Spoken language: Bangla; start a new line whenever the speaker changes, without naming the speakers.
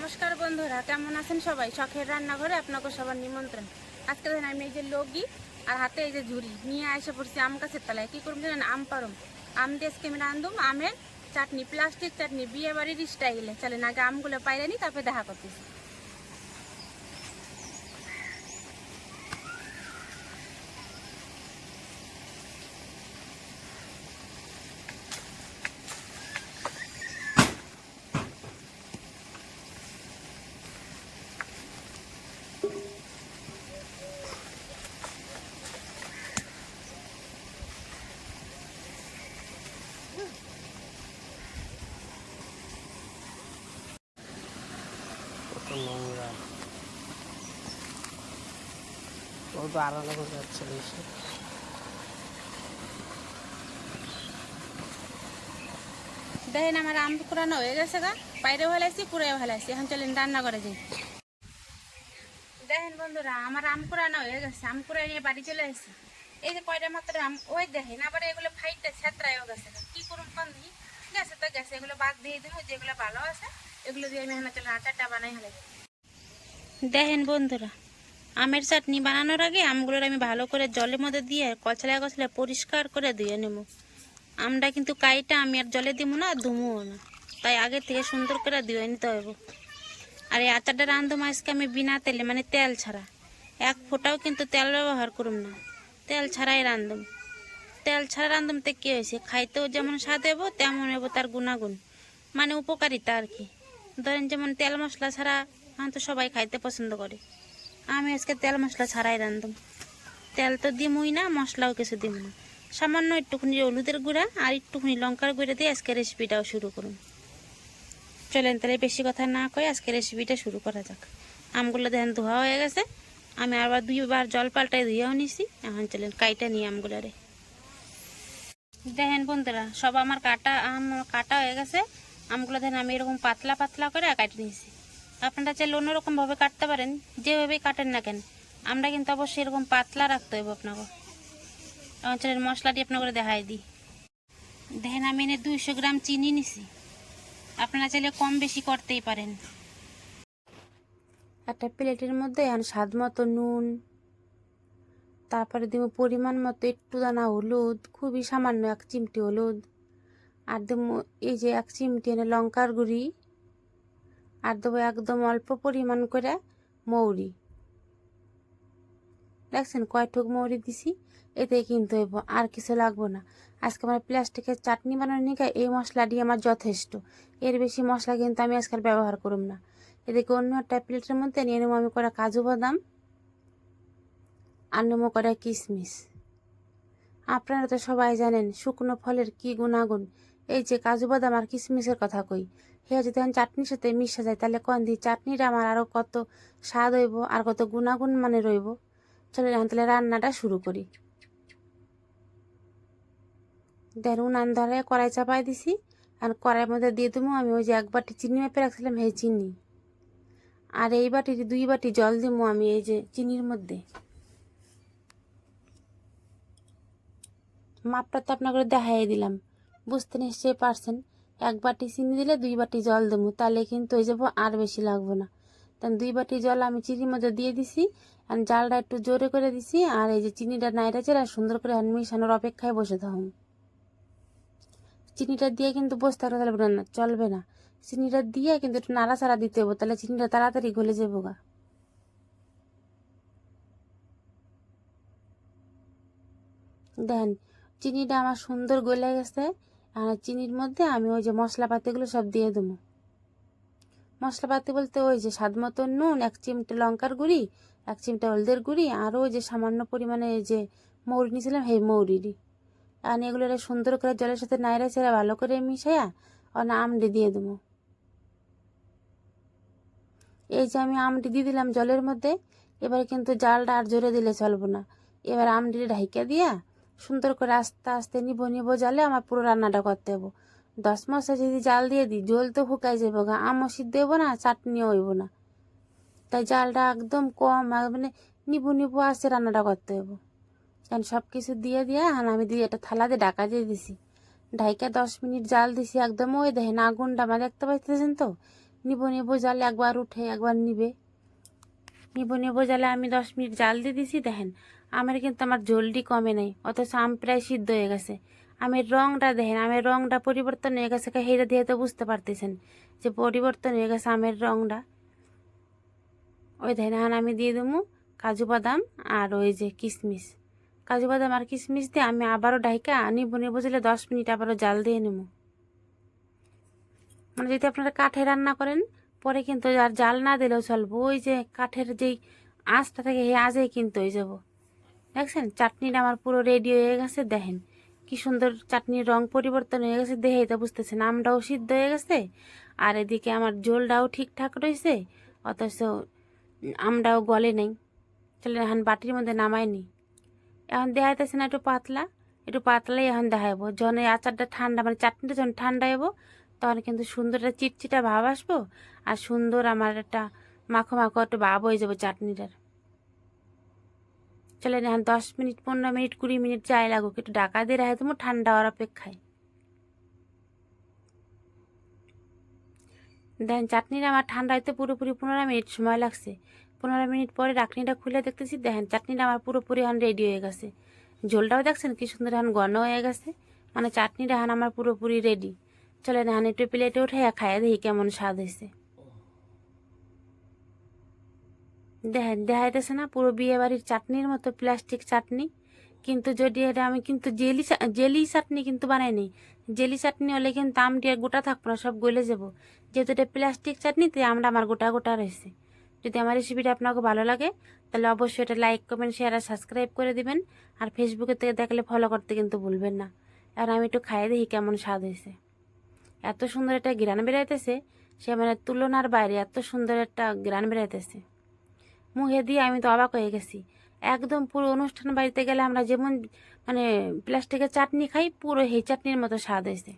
নমস্কার বন্ধুরা, কেমন আছেন সবাই? শখের রান্নাঘরে আপনাকে সবার নিমন্ত্রণ। আজকে ধরেন আমি এই যে লগি আর হাতে এই যে ঝুড়ি নিয়ে এসে পড়ছি আম গাছের তলায়। কী করব জানেন? আম পারম। আম দিয়ে আজকে আমি রান্ধুম আমের চাটনি প্লাস্টিক চাটনি বিয়ে বাড়ির স্টাইলে চলেন, আগে আমগুলো পাইলে নি তারপরে দেখা করতেছি
কত নোংরা ও তো করে যাচ্ছে বেশি।
দেখেন আমার আম কুড়ানো হয়ে গেছে গা। বাইরেও হেলাইছি পুরেও হেলাইছি এখন চলেন রান্না করে যাই। দেখেন বন্ধুরা, আমার আম কুড়ানো হয়ে গেছে, আম কুড়াই নিয়ে বাড়ি চলে এসেছি এই যে কয়টা মাত্র আম, ওই দেখেন, আবার এগুলো ফাইটটা ছেত্রায়ও গেছে। কি করুন কোন দিই গেছে তো গেছে, এগুলো বাদ দিয়ে দেবো যেগুলো ভালো আছে, এগুলো দিয়ে আমি এখানে চলে আচারটা বানাই হেলাই দেখেন বন্ধুরা আমের চাটনি বানানোর আগে আমগুলোর আমি ভালো করে জলের মধ্যে দিয়ে কচলায় কচলায় পরিষ্কার করে ধুয়ে নেব। আমটা কিন্তু কাইটা আমি আর জলে দিব না, ধুমুও না। তাই আগে থেকে সুন্দর করে ধুয়ে নিতে হবে। আর এই আচারটা রান্ধুম আজকে আমি বিনা তেলে মানে তেল ছাড়া। এক ফোঁটাও কিন্তু তেল ব্যবহার করুম না। তেল ছাড়াই রান্ধুম তেল ছাড়া রান্ধুম তো কী হয়েছে? খাইতেও যেমন স্বাদ হব তেমন হব তার গুণাগুণ। মানে উপকারিতা আর কি। ধরেন যেমন তেল মশলা ছাড়া হ্যাঁ তো সবাই খাইতে পছন্দ করে। আমি আজকে তেল মশলা ছাড়াই রান্ধুম তেল তো দিমই না, মশলাও কিছু দিব না। সামান্য একটুখানি হলুদের গুঁড়া আর একটুখানি লঙ্কার গুঁড়া দিয়ে আজকে রেসিপিটাও শুরু করুন চলেন তাহলে বেশি কথা না কয়ে আজকে রেসিপিটা শুরু করা যাক। আমগুলো দেখেন ধোয়া হয়ে গেছে। আমি আবার দুইবার জল পাল্টাই ধুয়েও নিছি। এখন চলেন কাইটা নিই আমগুলারে। দেখেন বন্ধুরা, সব আমার কাটা, আম কাটা হয়ে গেছে। আমগুলো দেখেন আমি এরকম পাতলা পাতলা করে কাটে নিয়েছি আপনারা চাইলে অন্যরকমভাবে কাটতে পারেন, যেভাবেই কাটেন না কেন। আমরা কিন্তু অবশ্যই এরকম পাতলা রাখতে হবে আপনাকে। চলেন মশলাটি আপনাকে দেখাই দিই। দেখেন আমি এনে দুইশো গ্রাম চিনি নিছি। আপনারা চাইলে কম বেশি করতেই পারেন। একটা প্লেটের মধ্যে এখন স্বাদ মতো নুন, তারপরে দিব পরিমাণ মতো একটু দানা হলুদ, খুবই সামান্য এক চিমটি হলুদ, আর দেবো এই যে এক চিমটি এনে লঙ্কার গুঁড়ি আর দেবো একদম অল্প পরিমাণ করে মৌরি। দেখছেন কয়টুক মৌরি দিছি? এতে কিন্তু হইব আর কিছু লাগবো না। আজকে আমার প্লাস্টিকের চাটনি বানানোর নিকা এই মশলাটি আমার যথেষ্ট। এর বেশি মশলা কিন্তু আমি আজকাল ব্যবহার করব না। এদিকে অন্য একটা প্লেটের মধ্যে নিয়ে নেব আমি করা কাজু বাদাম আর নেব করা কিশমিশ আপনারা তো সবাই জানেন শুকনো ফলের কি গুণাগুণ। এই যে কাজু বাদাম আর কিশমিশের কথা কই। হে যদি এখন চাটনির সাথে মিশে যায়, তাহলে কন দিই চাটনিটা আমার আরও কত স্বাদ হইব আর কত গুণাগুণ মানে রইব চলে তাহলে রান্নাটা শুরু করি। দেন উনান ধরে কড়াই চাপাই দিছি, আর কড়াইয়ের মধ্যে দিয়ে দেবো আমি ওই যে এক বাটি চিনি মেপে রাখছিলাম হে চিনি। আর এই বাটি, দুই বাটি জল দেবো আমি এই যে চিনির মধ্যে। মাপটা তো আপনাকে দেখাই দিলাম। বুঝতে নিশ্চয়ই পারছেন। এক বাটি চিনি দিলে দুই বাটি জল দেবো, তাহলে কিন্তু হয়ে যাব আর বেশি লাগবো না। তখন দুই বাটি জল আমি চিনির মধ্যে দিয়ে দিছি আর জালটা একটু জোরে করে দিছি, আর এই যে চিনিটা নাইরা চেরা সুন্দর করে মিশানোর অপেক্ষায় বসে থাকুন। চিনিটা দিয়ে কিন্তু বসে থাকলে চলবে না চলবে না। চিনিটা দিয়ে কিন্তু একটু নাড়াচাড়া দিতে হবে, তাহলে চিনিটা তাড়াতাড়ি গলে যাব গা। দেখেন চিনিটা আমার সুন্দর গলে গেছে আর চিনির মধ্যে আমি ওই যে মশলাপাতিগুলো সব দিয়ে দেবো। মশলাপাতি বলতে ওই যে স্বাদ মতো নুন, এক চিমটে লঙ্কার গুঁড়ি, এক চিমটে হলদের গুঁড়ি, আর ওই যে সামান্য পরিমাণে এই যে মৌরি নিয়েছিলাম, সেই মৌরিরই। আর এগুলো সুন্দর করে জলের সাথে নাইরা চেরা ভালো করে মিশাইয়া আর আমটি দিয়ে দেবো। এই যে আমি আমটি দিয়ে দিলাম জলের মধ্যে, এবার কিন্তু জালটা আর জোরে দিলে চলবো না। এবার আমটি ঢাইকা দিয়া সুন্দর করে আস্তে আস্তে নিবো নিবো জালে আমার পুরো রান্নাটা করতে হব। দশ মাসে যদি জাল দিয়ে দিই জল তো শুকাই যাব গা আমও সিদ্ধ হইব না, চাটনিও হইব না। তাই জালটা একদম কম মানে নিবু নিবু আসে রান্নাটা করতে হব। কারণ সব কিছু দিয়ে দিয়ে, আর আমি দিয়ে একটা থালাতে ঢাকা দিয়ে দিছি। ঢাইকা দশ মিনিট জাল দিছি, একদম ওই দেখেন আগুনটা আমার দেখতে পাইতেছেন তো? নিব নিব জাল একবার উঠে একবার নিবে। নিব নিব জালে আমি দশ মিনিট জাল দিয়ে দিছি, দেখেন আমার কিন্তু আমার জলদি কমে নাই, অথচ আম প্রায় সিদ্ধ হয়ে গেছে। আমের রংটা দেখেন, আমের রংটা পরিবর্তন হয়ে গেছে হেরে দিয়ে তো বুঝতে পারতেছেন যে পরিবর্তন হয়ে গেছে আমের রংটা। ওই দেখেন, এখন আমি দিয়ে দেবো কাজু বাদাম আর ওই যে কিশমিশ কাজু বাদাম আর কিশমিশ দিয়ে আমি আবারও ডাইকা নিব নিব বুঝলে দশ মিনিট আবারও জাল দিয়ে নেব। মানে যদি আপনারা কাঠে রান্না করেন, পরে কিন্তু আর জাল না দিলেও চলবো। ওই যে কাঠের যেই আঁচটা থাকে, সেই আজেই কিন্তু হয়ে যাব। দেখছেন? চাটনিটা আমার পুরো রেডি হয়ে গেছে, দেখেন। কি সুন্দর চাটনির রং পরিবর্তন হয়ে গেছে দেখে এটা বুঝতেছেন আমটাও সিদ্ধ হয়ে গেছে, আর এদিকে আমার ঝোলটাও ঠিকঠাক রয়েছে অথচ আমটাও গলে নেই। চলে এখন বাটির মধ্যে নামায়নি এখন দেখাইতেছে না একটু পাতলা, একটু পাতলাই এখন দেখাইবো। যখন এই আচারটা ঠান্ডা মানে চাটনিটা যখন ঠান্ডা হব তখন কিন্তু সুন্দর একটা চিটচিটা ভাব আসব, আর সুন্দর আমার একটা মাখো মাখো একটা ভাব হয়ে যাব চাটনিটার। চলেন এখন দশ মিনিট, পনেরো মিনিট, কুড়ি মিনিট যাই লাগুক, একটু ডাকা দিয়ে রাখে তোমার ঠান্ডা হওয়ার অপেক্ষায়। দেখেন চাটনিটা আমার ঠান্ডা হইতে পুরোপুরি পনেরো মিনিট সময় লাগছে। পনেরো মিনিট পরে ডাকনিটা খুলে দেখতেছি, দেখেন চাটনিটা আমার পুরোপুরি এখন রেডি হয়ে গেছে। ঝোলটাও দেখছেন কি সুন্দর এখন ঘন হয়ে গেছে মানে চাটনিটা এখন আমার পুরোপুরি রেডি চলেন এখন একটু প্লেটে উঠে খাইয়া দেখি কেমন স্বাদ হয়েছে দেখেন দেখাইতেছে না, পুরো বিয়ে বাড়ির চাটনির মতো প্লাস্টিক চাটনি। কিন্তু যদি এটা আমি কিন্তু জেলি জেলি চাটনি কিন্তু বানাইনি জেলি চাটনি হলে কিন্তু আমটি আর গোটা থাকব না, সব গলে যাব। যেহেতু এটা প্লাস্টিক চাটনিতে আমরা আমার গোটা গোটা রয়েছে। যদি আমার রেসিপিটা আপনাকে ভালো লাগে, তাহলে অবশ্যই এটা লাইক কমেন্ট শেয়ার আর সাবস্ক্রাইব করে দিবেন। আর ফেসবুকে থেকে দেখলে ফলো করতে কিন্তু ভুলবেন না। আর আমি একটু খাইয়ে দেখি কেমন স্বাদ হয়েছে। এত সুন্দর একটা গ্রান বেরাইতেছে সে মানে তুলনার বাইরে এত সুন্দর একটা গ্রান বেরাইতেছে মুখে দিয়ে আমি তো অবাক হয়ে গেছি। একদম পুরো অনুষ্ঠান বাড়িতে গেলে আমরা যেমন মানে প্লাস্টিকের চাটনি খাই, পুরো সেই চাটনির মতো স্বাদ হয়েছে।